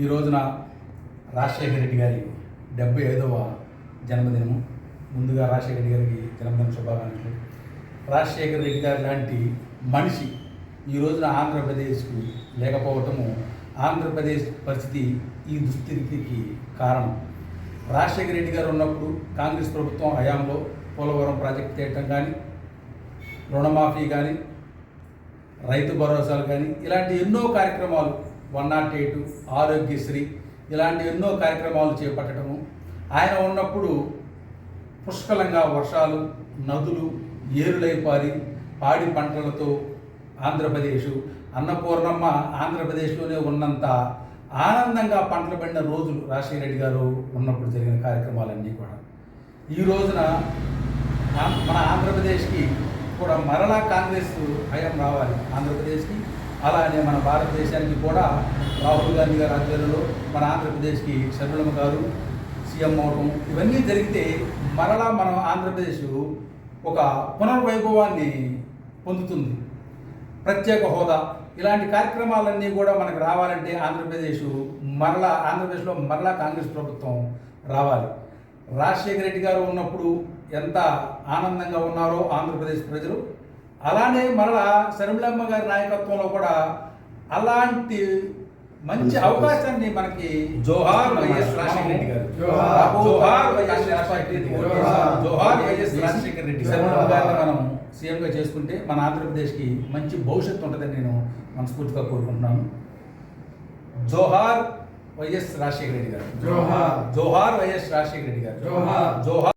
ఈ రోజున రాజశేఖర రెడ్డి గారి డెబ్బై ఐదవ జన్మదినము. ముందుగా రాజశేఖర రెడ్డి గారికి జన్మదిన శుభాకాంక్షలు. రాజశేఖర రెడ్డి గారి లాంటి మనిషి ఈ రోజున ఆంధ్రప్రదేశ్కు లేకపోవటము ఆంధ్రప్రదేశ్ పరిస్థితి ఈ దుస్థితికి కారణం. రాజశేఖర రెడ్డి గారు ఉన్నప్పుడు కాంగ్రెస్ ప్రభుత్వం హయాంలో పోలవరం ప్రాజెక్టు చేయటం కానీ రుణమాఫీ కానీ రైతు భరోసాలు కానీ ఇలాంటి ఎన్నో కార్యక్రమాలు వన్ నాట్ ఎయిట్ ఆరోగ్యశ్రీ ఇలాంటి ఎన్నో కార్యక్రమాలు చేపట్టడము. ఆయన ఉన్నప్పుడు పుష్కలంగా వర్షాలు నదులు ఏరులై పారి పాడి పంటలతో ఆంధ్రప్రదేశ్ అన్నపూర్ణమ్మ ఆంధ్రప్రదేశ్లోనే ఉన్నంత ఆనందంగా పంటలు పడిన రోజులు రాజశేఖర రెడ్డి గారు ఉన్నప్పుడు జరిగిన కార్యక్రమాలన్నీ కూడా. ఈ రోజున ఆం- మన ఆంధ్రప్రదేశ్కి కూడా మరలా కాంగ్రెస్ భయం రావాలి. ఆంధ్రప్రదేశ్కి అలానే మన భారతదేశానికి కూడా రాహుల్ గాంధీ గారి ఆధ్వర్యంలో మన ఆంధ్రప్రదేశ్కి శర్మిలమ్మ గారు సీఎం అవడం ఇవన్నీ జరిగితే మరలా మన ఆంధ్రప్రదేశ్ ఒక పునర్వైభవాన్ని పొందుతుంది. ప్రత్యేక హోదా. ఇలాంటి కార్యక్రమాలన్నీ కూడా మనకు రావాలంటే ఆంధ్రప్రదేశ్ మరలా ఆంధ్రప్రదేశ్లో మరలా కాంగ్రెస్ ప్రభుత్వం రావాలి. రాజశేఖర రెడ్డి గారు ఉన్నప్పుడు ఎంత ఆనందంగా ఉన్నారో ఆంధ్రప్రదేశ్ ప్రజలు. అలానే మరలా శర్మిలమ్మ గారి నాయకత్వంలో కూడా అలాంటి మంచి అవకాశాన్ని మనకి జోహార్ వైఎస్ రాజశేఖర రెడ్డి గారు జోహార్. వైఎస్ రాజశేఖర రెడ్డి గారు. జోహార్. వైఎస్ రాజశేఖర రెడ్డి. గారిని మనం సీఎంగా చేసుకుంటే మన ఆంధ్రప్రదేశ్కి మంచి భవిష్యత్తు ఉంటుందని నేను మనస్ఫూర్తిగా కోరుకుంటున్నాను జోహార్ వైఎస్ రాజశేఖర రెడ్డి గారు జోహార్. జోహార్ వైఎస్ రాజశేఖర రెడ్డి గారు జోహార్. జోహార్